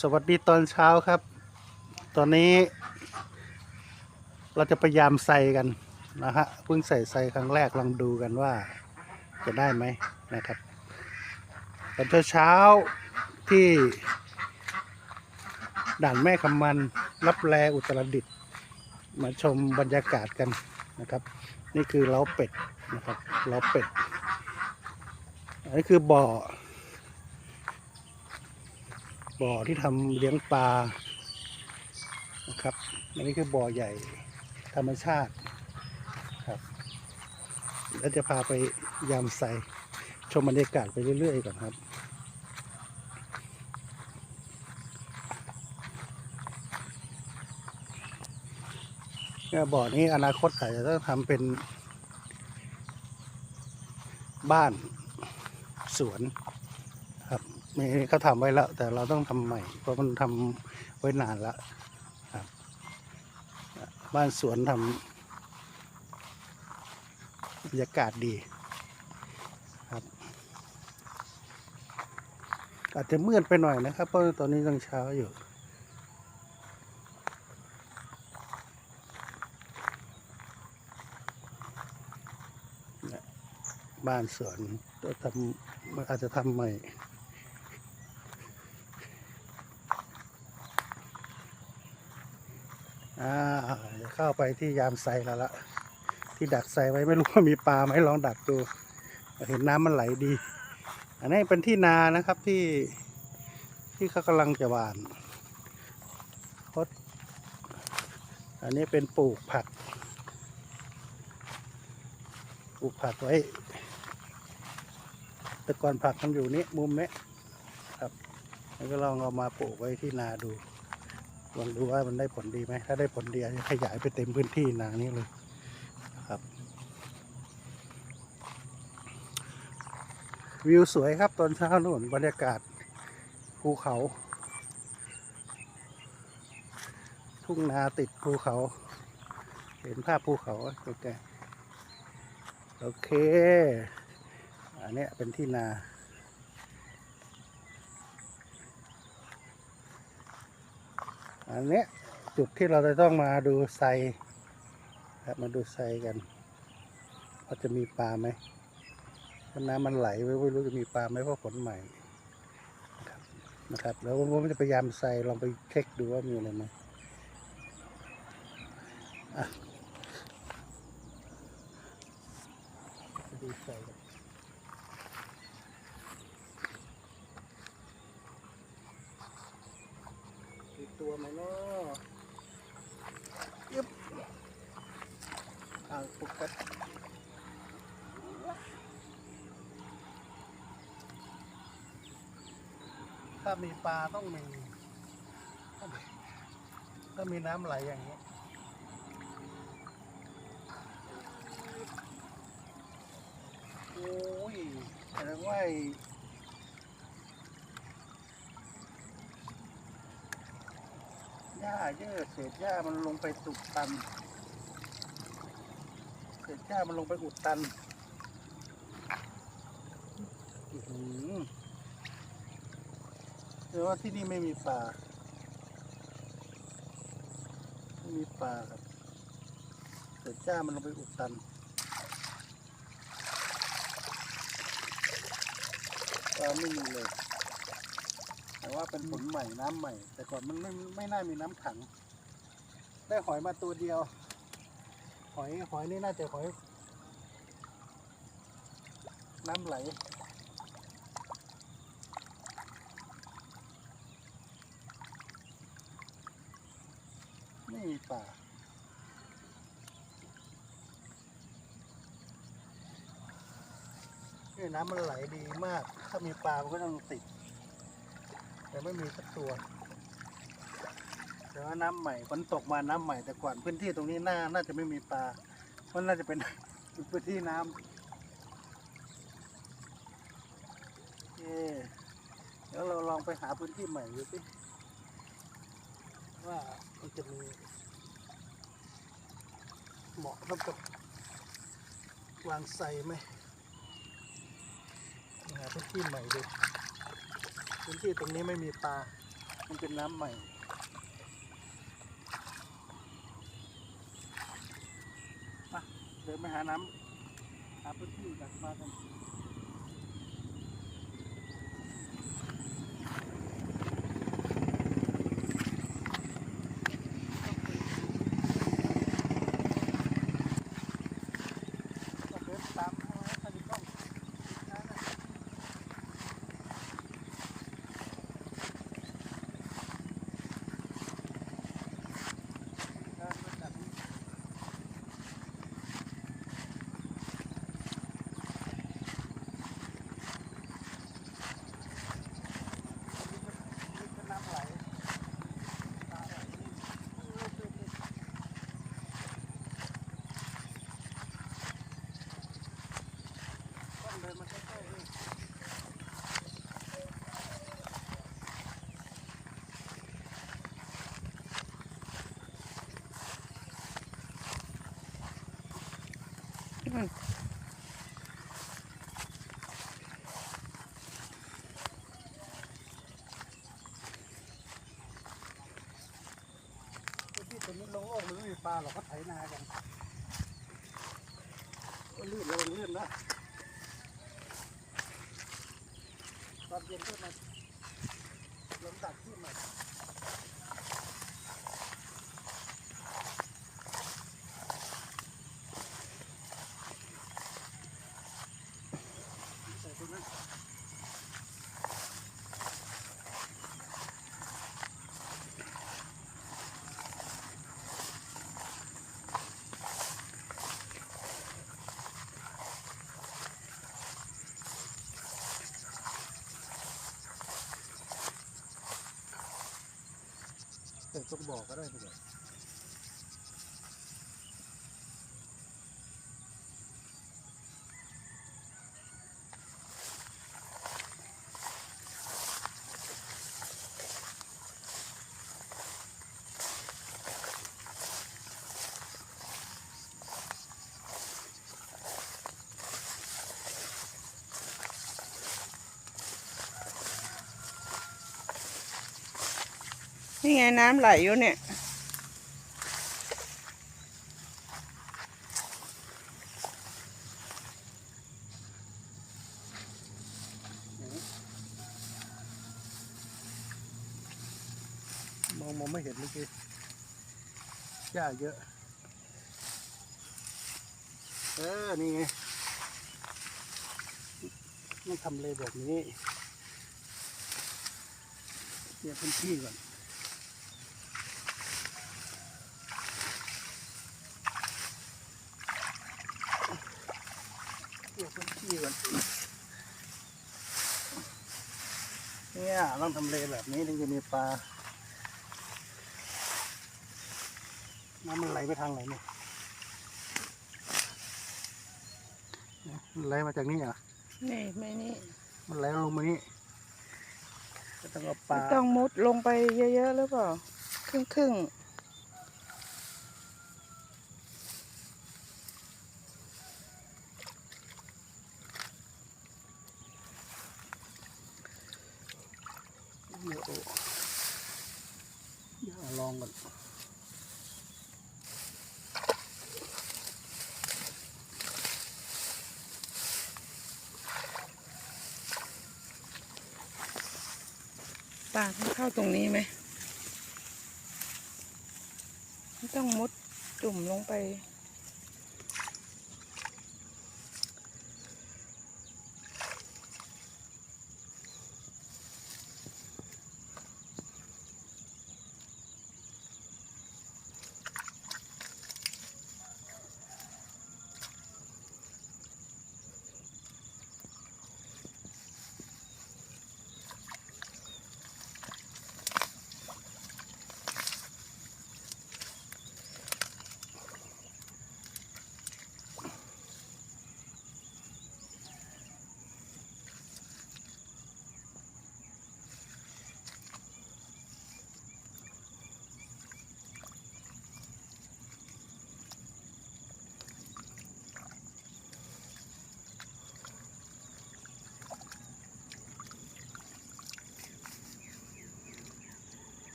สวัสดีตอนเช้าครับ ตอนนี้ เราจะพยายามใส่กันนะฮะเพิ่งใส่ใส่ครั้งแรกลองดูกันว่าจะได้ไหมนะครับ ตอนเช้าๆที่ ด่านแม่คำมันรับแลอุตรดิตมาชมบรรยากาศกันนะครับ นี่คือเล้าเป็ดนะครับเล้าเป็ดอันนี้คือบ่อ บ่อที่ทำเลี้ยงปลานะครับอันนี้คือบ่อใหญ่ธรรมชาติครับแล้วจะพาไปยามใสชมบรรยากาศไปเรื่อยๆก่อนครับเนี่ยบ่อนี้อนาคตอาจจะต้องทำเป็นบ้านสวน มีเขาทำไว้แล้ว แต่เราต้องทำใหม่ เพราะมันทำไว้นานแล้วครับ บ้านสวนทำบรรยากาศดีครับอาจจะมืดไปหน่อยนะครับ เพราะตอนนี้ยังเช้าอยู่บ้านสวนก็ทำอาจจะทำใหม่ อ่าจะเข้าไปที่ยามไซแล้วละที่ดักไซไว้ไม่รู้ว่ามีปลาไหมลองดักดูเห็นน้ำมันไหลดี อันนี้เป็นที่นานะครับที่ที่เขากำลังจะหวานพราะอันนี้เป็นปลูกผัก ปลูกผักไว้ แต่ก่อนผักมันอยู่นี้มุมนี้ครับแล้วก็ลองเอามาปลูกไว้ที่นาดู ลองดูว่ามันได้ผลดีไหม ถ้าได้ผลดีอาจจะขยายไปเต็มพื้นที่นานี้เลยครับ วิวสวยครับตอนเช้านู่นบรรยากาศภูเขา ทุ่งนาติดภูเขา เห็นภาพภูเขาโอเคโอเค อันนี้เป็นที่นา อันนี้จุดที่เราจะต้องมาดูไซครับมาดูไซกันว่าจะมีปลาไหมน้ำมันไหลไว้ไม่รู้จะมีปลาไหมเพราะฝนใหม่นะครับนะครับแล้วผมจะพยายามใส่ลองไปเช็คดูว่ามีอะไรไหมอะดูไซกัน มี ตัวไหมเนาะยึบอ่างปุกกัดถ้ามีปลาต้องมี ถ้ามีน้ำไหลอย่างนี้โอ้ยแสดงว่าไอ้ หญ้าเยอะเศษหญ้ามันลงไปตุกตัน เศษหญ้ามันลงไปอุดตันหรือแต่ว่าที่นี่ไม่มีปลาไม่มีปลาครับเศษหญ้ามันลงไปอุดตันปลาไม่มีเลย ว่าเป็นผลใหม่น้ำใหม่ แต่ก่อนมันไม่ไม่น่ามีน้ำขัง ได้หอยมาตัวเดียว หอยหอยนี่น่าจะหอย น้ำไหล ไม่มีป่า นี่น้ำมันไหลดีมาก ถ้ามีปลามันก็ต้องติด แต่ไม่มีสักตัวแต่ว่าน้ำใหม่ฝนตกมาน้ำใหม่แต่ก่อนพื้นที่ตรงนี้น่าน่าจะไม่มีปลามันน่าจะเป็นพื้นที่น้ำโอเคเดี๋ยวเราลองไปหาพื้นที่ใหม่ดูสิว่ามันจะมีเหมาะสำหรับวางไซไหมหาพื้นที่ใหม่ดู พื้นที่ตรงนี้ไม่มีปลา มันเป็นน้ำใหม่มาเดินไปหาน้ำหาพื้นที่กันมากันก็เดินตามทางนั้นถ้ามีกล้องนะนะเดินไปแบบนี้ นี่ก็น้ำไหลตาไหลนี่ต้องเดินมาใกล้ๆนี่ ที่ตรงนี้ลงโลกมันไม่มีปลาหรอกเขาไถนากันก็ลื่นระวังลื่นนะตอนเย็นก็มาลงตักขึ้นม แต่ต้องบอกก็ได้ทีเดีย นี่ไงน้ำไหลอยู่เนี่ย มองมองไม่เห็นเมื่อกี้หญ้าเยอะ เออ นี่ไงต้องทำเลแบบนี้เตรียพื้นที่ก่อน เตรียมพื้นที่ ก่อนเนี่ยต้องทำเลแบบนี้ถึงจะมีปลา น้ำมันไหลไปทางไหนเนี่ยเนี่ยมันไหลมาจากนี่เหรอนี่ไม่นี่มันไหลลงมานี่ก็ต้องเอาปลา ต้องมุดลงไปเยอะๆหรือเปล่า ครึ่งครึ่ง เดี๋ยวเดี๋ยว ลองก่อนปาต้องเข้าตรงนี้ไหมไม่ต้องมุดจุ่มลงไป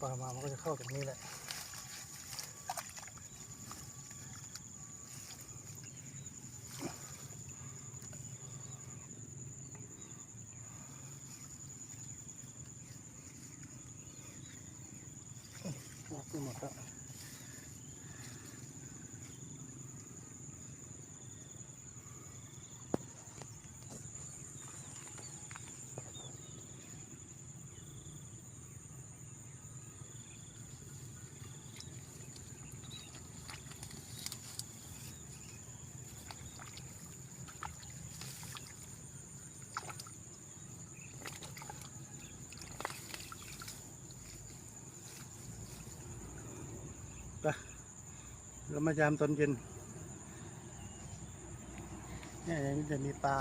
ปลามามันก็จะเข้าตรงนี้แหละขึ้นหมดแล้ว เรามายามตอนเย็นเนี่ยมันจะมีปลา